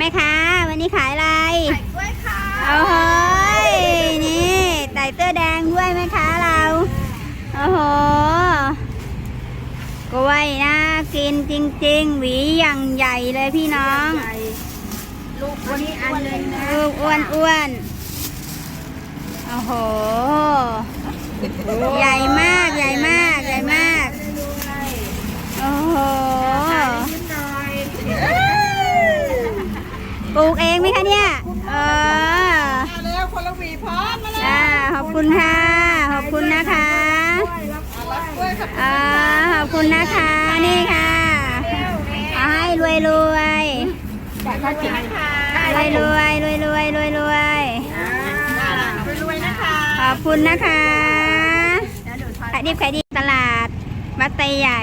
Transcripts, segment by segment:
แม่ค้าวันนี้ขายอะไรไข่กล้วยค่ะโอ้โหยนี่ไต่เตื้อแดงด้วยแม่ค้าเราโอ้โหกล้วยน่ากินจริง ๆ หวีอย่างใหญ่เลยพี่น้อง ลูกวันนี้อันหนึงนะลูกอ้วนอ้วนๆโอ้โห ใหญ่มากใหญ่มากใหญ่มาก อ่าขอบคุณนะคะนี่ค่ะเอาให้รวยรวยจ่ายค่าจริงค่ะรวยรวยรวยรวยรวยรวยรวยๆนะคะขอบคุณนะคะขายดีขายดีตลาดวัดไตใหญ่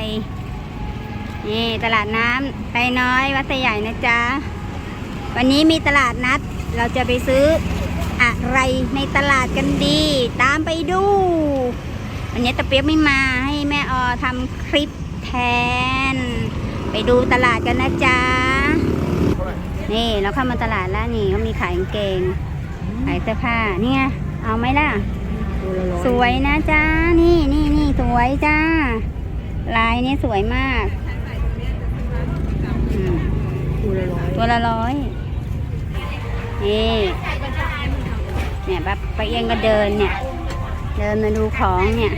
นี่ตลาดน้ำไตน้อยวัดไตใหญ่นะจ๊ะวันนี้มีตลาดนัดเราจะไปซื้ออะไรในตลาดกันดี ตามไปดู วันนี้ตะเปียกไม่มาให้แม่ออทำคลิปแทน ไปดูตลาดกันนะจ๊ะ นี่เราเข้ามาตลาดแล้วนี่เขามีขายกางเกง ขายเสื้อผ้านี่ไงเอาไหมล่ะ สวยนะจ้านี่นี่นี่สวยจ้า ลายนี้สวยมากอืมตัวละร้อยนี่เนี่ยป้าป้าเอียงก็เดินเนี่ย เดินมาดูของเนี่ย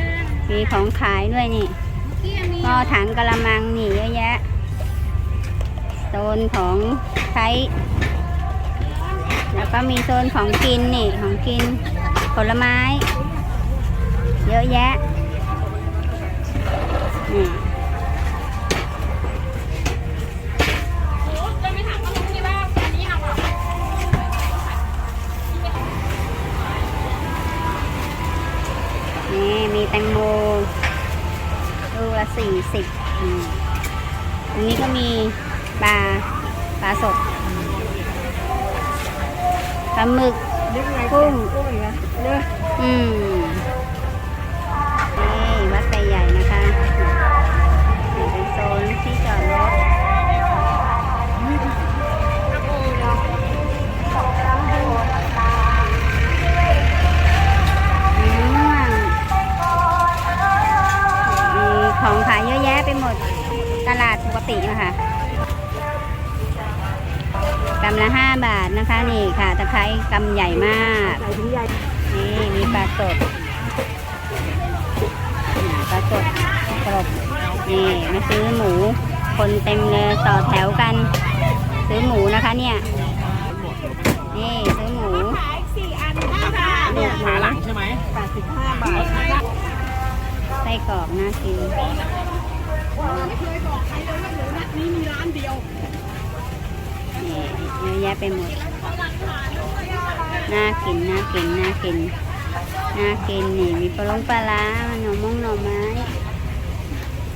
มีของขายด้วยนี่ก็ถังกระมังนี่เยอะแยะโซนของใช้แล้วก็มีโซนของกินนี่ของกินผลไม้ เยอะแยะ มีแตงโมลูกละสี่สิบตรงนี้ก็มีปลาปลาสดปลาหมึกกุ้งกุ้งนะเด้ออืม นะคะกำละห้าบาทนะคะ นี่ค่ะตะไคร้กำใหญ่มากใส่ถุงใหญ่นี่มีปลาสดอ่าปลาสดกรบนี่มาซื้อหมู คนเต็มเลยต่อแถวกัน ซื้อหมูนะคะเนี่ย นี่ซื้อหมูขายสี่อันห้าบาทลูกขาหลังใช่ไหมแปดสิบห้าบาทไส้กรอกน่ากิน ไม่เคยบอกใครเลยว่าหนูนัดนี้มีร้านเดียวนี่เยอะแยะไปหมด น่ากิน น่ากิน น่ากิน น่ากินนี่มีปลาลงปลาล้าหน่อมงหน่อไม้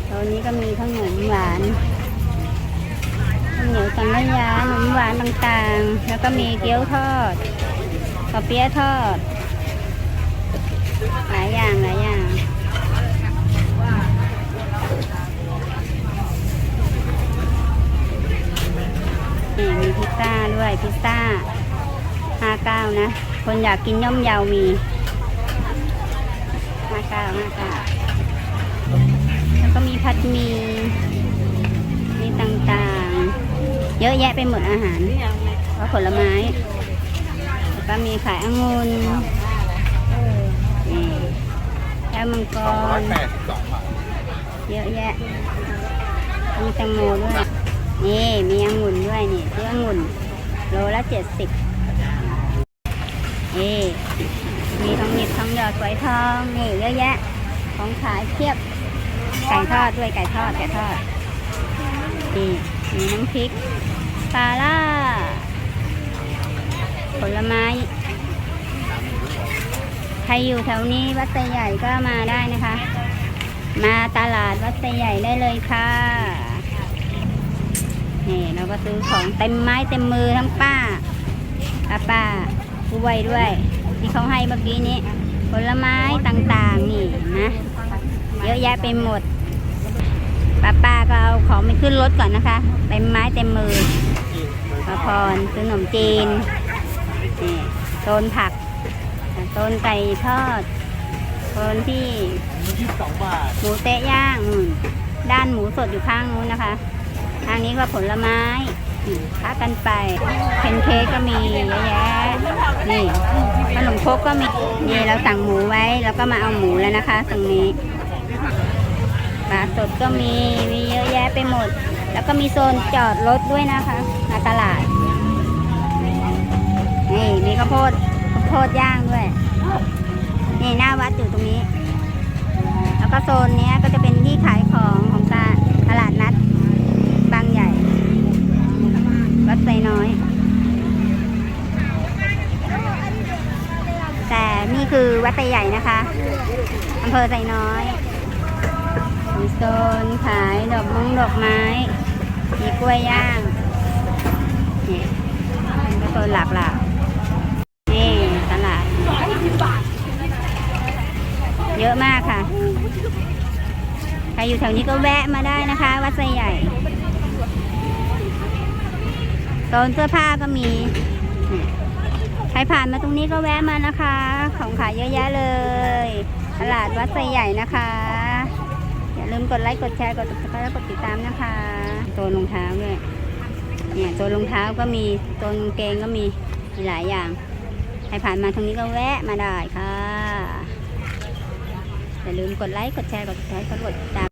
ตอนนี้ก็มีข้าวเหนียวหวานข้าวเหนียวสังขยาขนมหวานต่างๆ แล้วก็มีเกี๊ยวทอดกระเปี๊ยะทอด หลายอย่างหลายอย่าง นี่มีพิซซ่าด้วยพิซซ่าห้าเก้านะ คนอยากกินย่อมเยาวมีห้าเก้าห้าเก้าแล้วก็มีผัดหมีมีต่างๆ เยอะแยะไปหมดอาหารแล้วผลไม้แล้วก็มีขายองุ่นนี่แก้วมังกสองร้อรยแปดสิบสองบาทเยอะแยะมีแตงโมด้วย นี่มีองุ่นด้วยนี่ซื้อองุ่นโลละเจ็ดสิบนี่มีทองหยิบทองหยอดฝอยทองนี่เยอะแยะ ของขายเทียบไก่ทอดด้วยไก่ทอดไก่ทอดนี่มีน้ำพริกปลาล่าผลไม้ ใครอยู่แถวนี้วัดไซใหญ่ก็มาได้นะคะ มาตลาดวัดไซใหญ่ได้เลยค่ะ นี่เราก็ซื้อของเต็มไม้เต็มมือทั้งป้าป้าป้าผู้ไวยด้วย ที่เขาให้เมื่อกี้นี้ ผลไม้ต่างๆนี่นะเยอะแยะไปหมดป้าป้าก็เอาของไปขึ้นรถก่อนนะคะเต็มไม้เต็มมืออีกมาพรซื้อขนมจีนนี่โซนผักโซนไก่ทอดโซนที่หมูเตะย่างด้านหมูสดอยู่ข้างนู้นนะคะางนี้ก็ผลไม้นี่ค้ากันไปเพนเค้กก็มีเยอะแยะนี่ขนมครกก็มีนี่เราสั่งหมูไว้แล้วก็มาเอาหมูแล้วนะคะ ตรงนี้ปลาสดก็มีมีเยอะแยะไปหมด แล้วก็มีโซนจอดรถด้วยนะคะมาตลาดนี่มีข้าวโพดข้าวโพดย่างด้วยนี่หน้าวัดอยู่ตรงนี้ นี่คือวัดไซใหญ่นะคะอำเภอไซน้อยมีโซนขายดอกมงดอกไม้ มีกล้วยย่างนี่เป็นโซนหลากหลายนี่ตลาด เยอะมากค่ะ ใครอยู่แถวนี้ก็แวะมาได้นะคะ วัดไซใหญ่โซนเสื้อผ้าก็มี ใครผ่านมาตรงนี้ก็แวะมานะคะ ของขายเยอะแยะเลย ตลาดวัดไซใหญ่นะคะ อย่าลืมกดไลค์กดแชร์กดติดตามและกดติดตามนะคะโซนรองเท้าด้วยเนี่ยโซนรองเท้าก็มีโซนเกงก็มีมีหลายอย่าง ใครผ่านมาตรงนี้ก็แวะมาได้ค่ะอย่าลืมกดไลค์กดแชร์กดติดตามกดติดตาม